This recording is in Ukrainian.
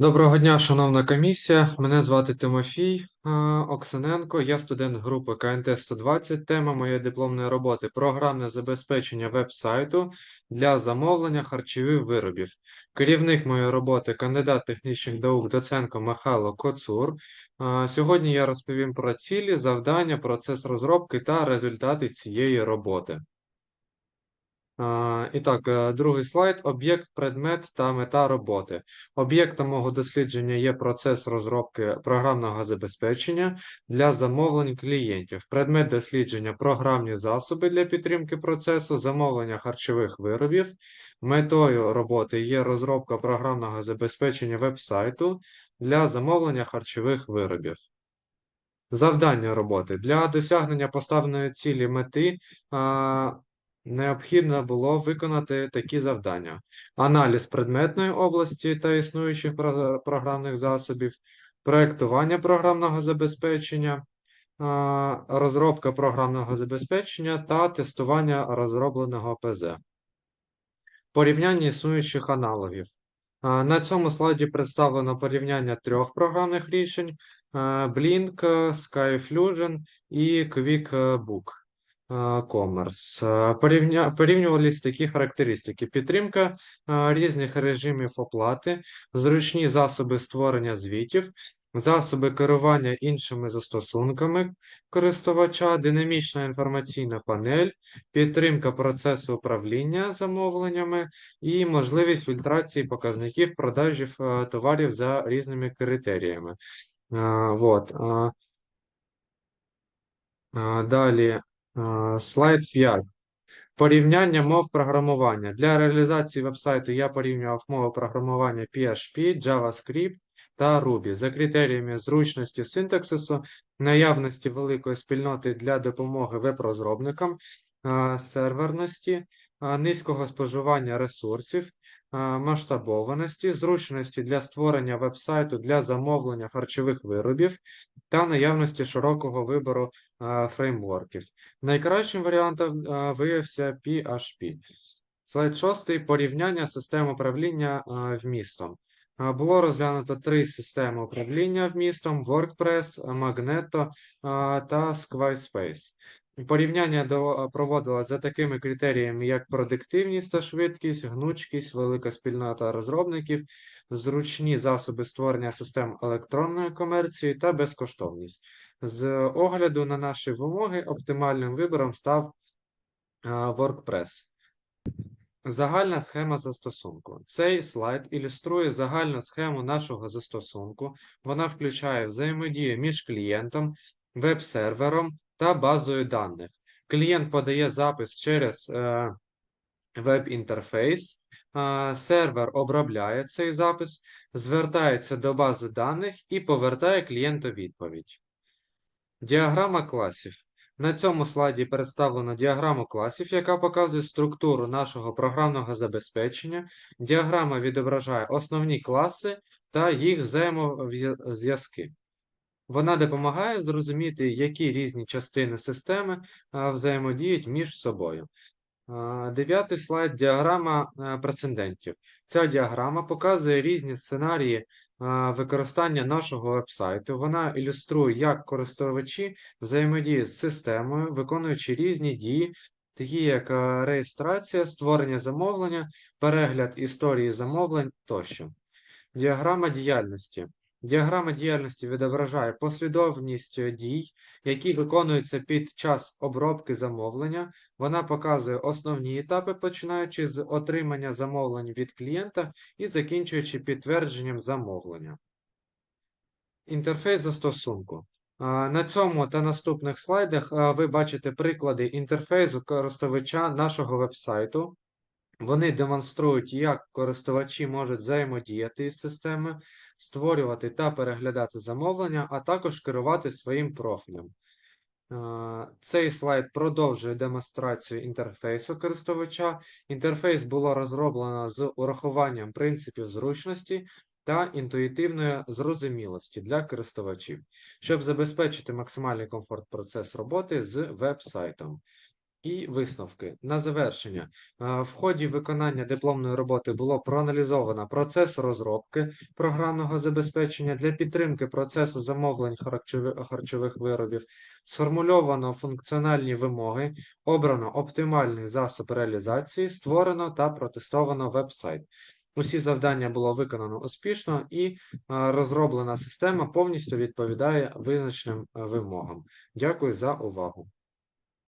Доброго дня, шановна комісія. Мене звати Тимофій е, Оксаненко. Я студент групи КНТ 120. Тема моєї дипломної роботи програмне забезпечення веб-сайту для замовлення харчових виробів. Керівник моєї роботи кандидат технічних наук Доценко Михайло Коцур. Е, Сьогодні я розповім про цілі, завдання, процес розробки та результати цієї роботи. І так, е, другий слайд: об'єкт, предмет та мета роботи. Об'єктом мого дослідження є процес розробки програмного забезпечення для замовлень клієнтів. Предмет дослідження програмні засоби для підтримки процесу, замовлення харчових виробів. Метою роботи є розробка програмного забезпечення веб-сайту для замовлення харчових виробів. Завдання роботи для досягнення поставленої цілі мети. Необхідно було виконати такі завдання: аналіз предметної області та існуючих програмних засобів, проектування програмного забезпечення, розробка програмного забезпечення та тестування розробленого ПЗ. Порівняння існуючих аналогів. На цьому слайді представлено порівняння трьох програмних рішень: Blink, SkyFusion і QuickBook Е, Порівня... Порівнювались такі характеристики: підтримка різних режимів оплати, зручні засоби створення звітів, засоби керування іншими застосунками користувача, динамічна інформаційна панель, підтримка процесу управління замовленнями і можливість фільтрації показників продажів товарів за різними критеріями. Вот. Далі слайд 5. Порівняння мов програмування. Для реалізації вебсайту я порівнював мови програмування PHP, JavaScript та Ruby за критеріями зручності синтаксису, наявності великої спільноти для допомоги веб-розробникам, серверності, низького споживання ресурсів, масштабованості, зручності для створення вебсайту для замовлення харчових виробів та наявності широкого вибору е, фреймворків. Найкращим варіантом е, виявився PHP. Слайд шостий. Порівняння систем управління е, вмістом. Е, Було розглянуто три системи управління вмістом: WordPress, Magneto е, та Squarespace. Порівняння до- проводилось за такими критеріями, як продуктивність та швидкість, гнучкість, велика спільнота розробників, зручні засоби створення систем електронної комерції та безкоштовність. З огляду на наші вимоги, оптимальним вибором став е, WordPress. Загальна схема застосунку. Цей слайд ілюструє загальну схему нашого застосунку. Вона включає взаємодію між клієнтом, веб-сервером та базою даних. Клієнт подає запис через е, веб-інтерфейс, е, сервер обробляє цей запис, звертається до бази даних і повертає клієнту відповідь. Діаграма класів. На цьому слайді представлено діаграму класів, яка показує структуру нашого програмного забезпечення. Діаграма відображає основні класи та їх взаємозв'язки. Вона допомагає зрозуміти, які різні частини системи взаємодіють між собою. Дев'ятий слайд діаграма прецедентів. Ця діаграма показує різні сценарії використання нашого вебсайту. Вона ілюструє, як користувачі взаємодіють з системою, виконуючи різні дії, такі як реєстрація, створення замовлення, перегляд історії замовлень тощо. Діаграма діяльності. Діаграма діяльності відображає послідовність дій, які виконуються під час обробки замовлення. Вона показує основні етапи, починаючи з отримання замовлень від клієнта і закінчуючи підтвердженням замовлення. Інтерфейс застосунку. На цьому та наступних слайдах ви бачите приклади інтерфейсу користувача нашого вебсайту. Вони демонструють, як користувачі можуть взаємодіяти із системою, створювати та переглядати замовлення, а також керувати своїм профілем. Е, Цей слайд продовжує демонстрацію інтерфейсу користувача. Інтерфейс було розроблено з урахуванням принципів зручності та інтуїтивної зрозумілості для користувачів, щоб забезпечити максимальний комфорт процес роботи з веб-сайтом. І висновки. На завершення. Е, В ході виконання дипломної роботи було проаналізовано процес розробки програмного забезпечення для підтримки процесу замовлень харчових виробів, сформульовано функціональні вимоги, обрано оптимальний засоб реалізації, створено та протестовано веб-сайт. Усі завдання було виконано успішно і е, розроблена система повністю відповідає визначеним е, вимогам. Дякую за увагу.